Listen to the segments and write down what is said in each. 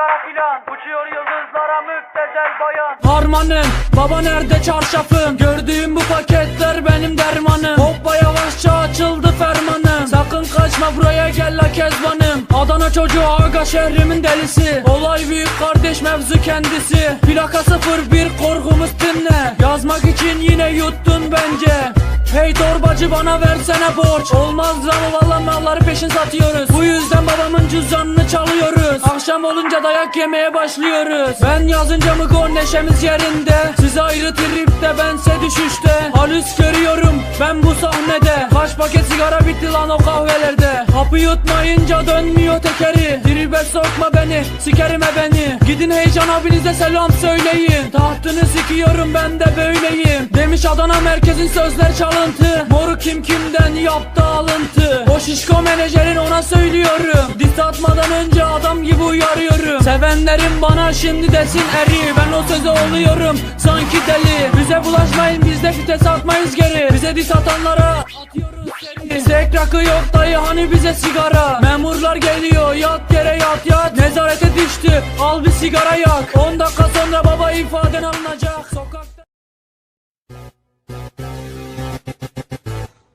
sigara filan Uçuyor yıldızlara müptezel bayan. Harmanım baba nerede çarşafım? Gördüğüm bu paketler benim dermanım. Hoppa yavaşça açıldı fermanım. Sakın kaçma buraya gel la kezbanım. Adana çocuğu aga şehrimin delisi. Olay büyük kardeş mevzu kendisi. Plaka 01 korkumuz dinle. Yazmak için yine yuttun bence. Hey torbacı bana versene borç. Olmaz lan valla malları peşin satıyoruz. Bu yüzden babamın cüzdanını çalıyoruz Akşam olunca dayak yemeye başlıyoruz. Ben yazınca mı gol neşemiz yerinde. Siz ayrı tripte bense düşüşte. Halüs görüyorum ben bu sahnede. Kaç paket sigara bitti lan o kahvelerde. Hapı yutmayınca dönmüyor tekeri. Tribe sokma beni sikerim e beni. Gidin heyecan abinize selam söyleyin. Tahtını sikiyorum ben de böyleyim. Demiş Adana merkezin sözler çalıntı. Moru kim kimden yaptı alıntı O şişko menajerin ona söylüyorum. Dis atmadan önce adam gibi uyarıyorum. Sevenlerim bana şimdi desin eri. Ben o söze oluyorum. Sanki deli. Bize bulaşmayın biz de vites atmayız geri. Bize dis atanlara atıyoruz seri Zek rakı yok dayı hani bize sigara? Memurlar geliyor yat yere yat yat. Nezarete düştü al bir sigara yak. 10 dakika sonra baba ifaden alınacak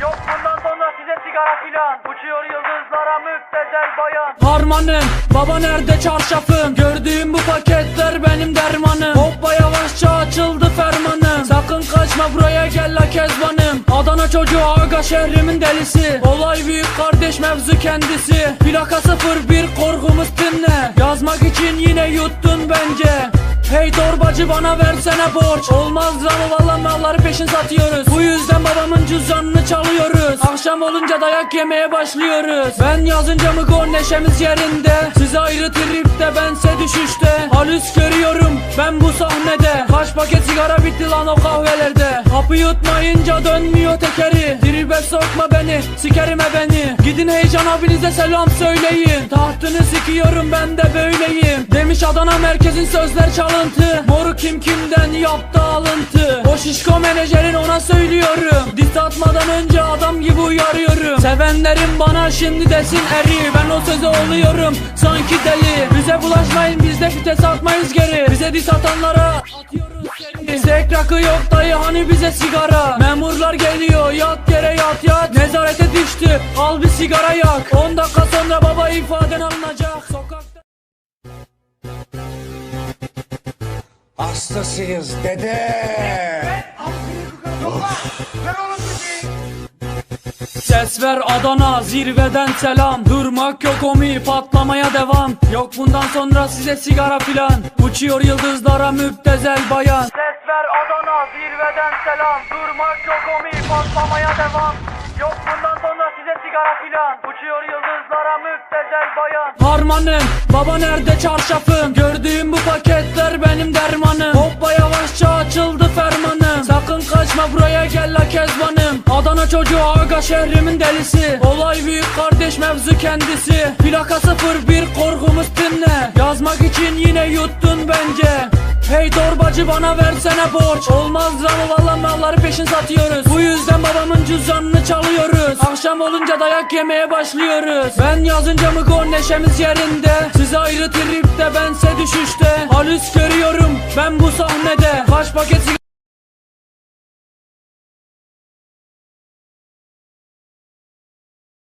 Yok bundan sonra size sigara filan. Uçuyor yıldızlara müptezel bayan. Harmanım baba nerede çarşafım? Gördüğüm bu paketler benim dermanım. Hoppa yavaşça açıldı fermanım. Sakın kaçma buraya gel la kezbanım. Adana çocuğu aga şehrimin delisi. Olay büyük kardeş mevzu kendisi. Plaka 01 korkumuz dinle. Yazmak için yine yuttun bence. Hey torbacı bana versene borç. Olmaz lan valla malları peşin satıyoruz. Bu yüzden Akşam olunca dayak yemeye başlıyoruz. Ben yazınca mı gol neşemiz yerinde. Siz ayrı tripte bense düşüşte. Halüs görüyorum ben bu sahnede. Kaç paket sigara bitti lan o kahvelerde. Hapı yutmayınca dönmüyor tekeri. Tribe sokma beni sikerim e beni Gidin heyecan abinize selam söyleyin. Tahtını sikiyorum ben de böyleyim. Demiş Adana merkezin sözler çalıntı. Moru kim kimden yaptı alıntı. O şişko menajerin ona söylüyorum. Dis atmadan önce adam gibi uyarıyorum Sevenlerim bana şimdi desin eri. Ben o söze oluyorum. Sanki deli. Bize bulaşmayın biz de vites atmayız geri. Bize dis atanlara atıyoruz seri Zek rakı yok dayı hani bize sigara? Memurlar geliyor yat yere yat yat. Nezarete düştü al bir sigara yak. 10 dakika sonra baba ifaden alınacak Sokakta Hastasıyız dede. Ses ver Adana zirveden selam. Durmak yok omi patlamaya devam. Yok bundan sonra size sigara filan. Uçuyor yıldızlara müptezel bayan. Ses ver Adana zirveden selam. Durmak yok omi patlamaya devam. Yok bundan sonra size sigara filan. Uçuyor yıldızlara müptezel bayan. Harmanım baba nerede çarşafım? Gördüğüm bu paketler benim dermanım. Hoppa yavaşça açıldı kaçma buraya gel la kezbanım. Adana çocuğu aga şehrimin delisi. Olay büyük kardeş mevzu kendisi. Plaka 01 korkumuz dinle. Yazmak için yine yuttun bence. Hey torbacı bana versene borç. Olmaz lan valla malları peşin satıyoruz. Bu yüzden babamın cüzdanını çalıyoruz. Akşam olunca dayak yemeye başlıyoruz. Ben yazınca mı gol neşemiz yerinde? Siz ayrı tripte bense düşüşte. Halüs görüyorum ben bu sahnede. Kaç paket